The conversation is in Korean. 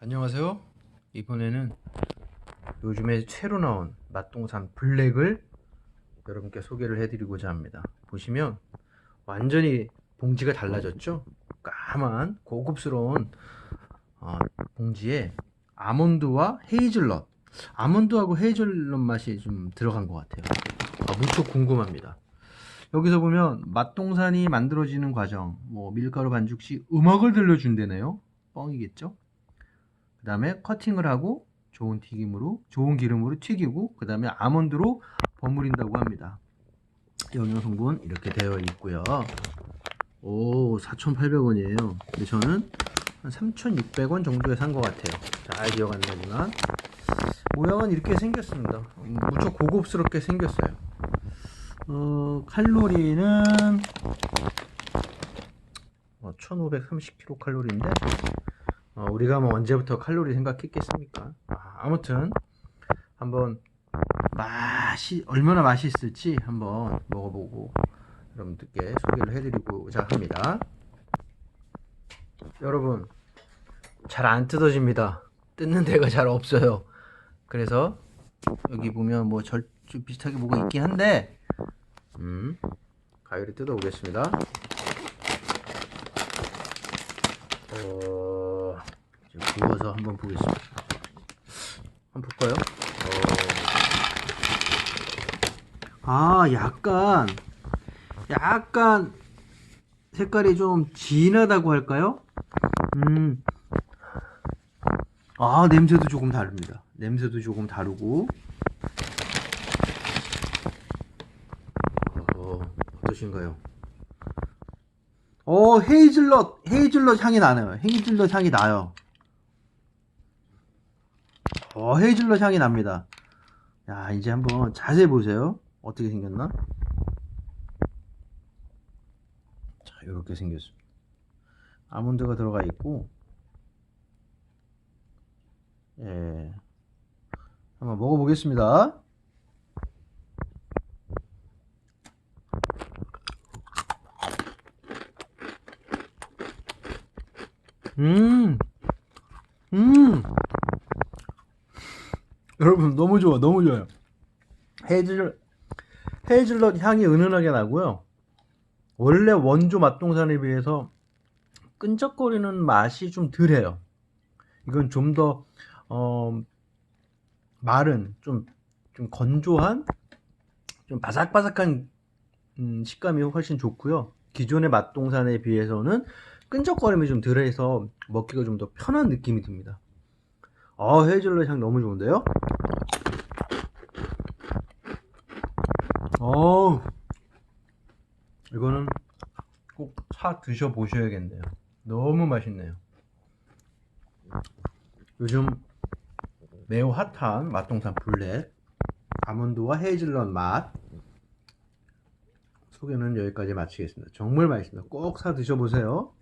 안녕하세요. 이번에는 요즘에 새로 나온 맛동산 블랙을 여러분께 소개를 해드리고자 합니다. 보시면 완전히 봉지가 달라졌죠? 까만 고급스러운 어, 봉지에 아몬드와 헤이즐넛, 아몬드하고 헤이즐넛 맛이 좀 들어간 것 같아요. 아, 무척 궁금합니다. 여기서 보면 맛동산이 만들어지는 과정, 뭐 밀가루 반죽 시 음악을 들려준다네요. 뻥이겠죠? 그 다음에 커팅을 하고 좋은 튀김으로 좋은 기름으로 튀기고 그 다음에 아몬드로 버무린다고 합니다. 영양 성분 이렇게 되어 있고요. 오 4,800원이에요. 근데 저는 한 3,600원 정도에 산 것 같아요. 잘 기억 안 나지만. 모양은 이렇게 생겼습니다. 음, 무척 고급스럽게 생겼어요. 어, 칼로리는 어, 1530kcal인데 어, 우리가 뭐 언제부터 칼로리 생각했겠습니까? 아, 무튼 한번 맛이 얼마나 맛이 있을지 한번 먹어보고 여러분들께 소개를 해드리고자 합니다. 여러분 잘 안 뜯어집니다. 뜯는 데가 잘 없어요. 그래서 여기 보면 뭐 절주 비슷하게 뭐가 있긴 한데 음 가위를 뜯어 보겠습니다. 어, 구워서 한번 보겠습니다. 한번 볼까요? 어, 아, 약간, 약간 색깔이 좀 진하다고 할까요? 음, 아, 냄새도 조금 다릅니다. 냄새도 조금 다르고. 어, 어떠신가요? 어, 헤이즐넛, 헤이즐넛 향이 나네요. 헤이즐넛 향이 나요. 어, 헤이즐넛 향이 납니다. 야, 이제 한번 자세히 보세요. 어떻게 생겼나? 자, 이렇게 생겼습니다. 아몬드가 들어가 있고, 예. 한번 먹어보겠습니다. 음, 음. 여러분 너무 좋아, 너무 좋아요. 헤이즐 헤이즐넛 향이 은은하게 나고요. 원래 원조 맛동산에 비해서 끈적거리는 맛이 좀 덜해요. 이건 좀더 어, 마른, 좀, 좀 건조한, 좀 바삭바삭한 음, 식감이 훨씬 좋고요. 기존의 맛동산에 비해서는 끈적거림이 좀 덜해서 먹기가 좀 더 편한 느낌이 듭니다. 아, 헤이즐넛 향 너무 좋은데요? 어우, 이거는 꼭 사 드셔보셔야겠네요. 너무 맛있네요. 요즘 매우 핫한 맛동산 블랙, 아몬드와 헤이즐넛 맛 소개는 여기까지 마치겠습니다. 정말 맛있습니다. 꼭 사 드셔보세요.